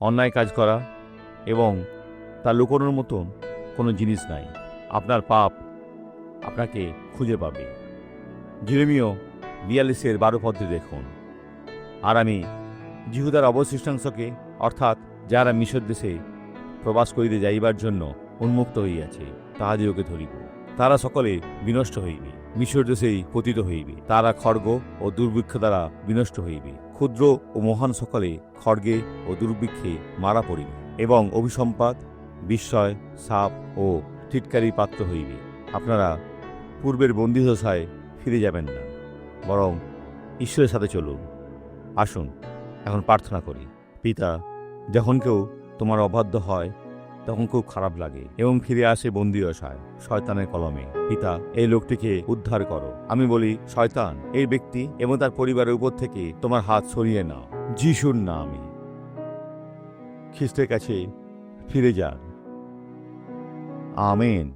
অন্যায় কাজ করা এবং তা লুকোনোর মতন কোনো জিনিস নাই। আপনার পাপ আপনাকে খুঁজে পাবে। জিরেমিও বিয়াল্লিশের বারো পদ্মে দেখুন। আর আমি জিহুদার অবশিষ্টাংশকে, অর্থাৎ যারা মিশর দেশে প্রবাস করিতে যাইবার জন্য উন্মুক্ত হইয়াছে তাহাদিওকে ধরিব। তারা সকলে বিনষ্ট হইবে, মিশর দেশেই পতিত হইবে। তারা খড়গ ও দুর্ভিক্ষ দ্বারা বিনষ্ট হইবে। ক্ষুদ্র ও মহান সকলে খড়গে ও দুর্ভিক্ষে মারা পড়িবে এবং অভিসম্পাদ বিস্ময়, সাপ ও টিটকারি পাত্র হইবে। আপনারা পূর্বের বন্দিদশায় ফিরে যাবেন না, বরং ঈশ্বরের সাথে চলুন। আসুন, এখন প্রার্থনা করি, পিতা, যখন কেউ তোমার অবাধ্য হয় তখন খুব খারাপ লাগে এবং ফিরে আসে বন্দি দশায় শয়তানের কলমে। পিতা, এই লোকটিকে উদ্ধার করো। আমি বলি, শয়তান, এই ব্যক্তি এবং তার পরিবারের উপর থেকে তোমার হাত সরিয়ে নাও। যিশুর আমি খ্রিস্টের কাছে ফিরে যান। আমেন।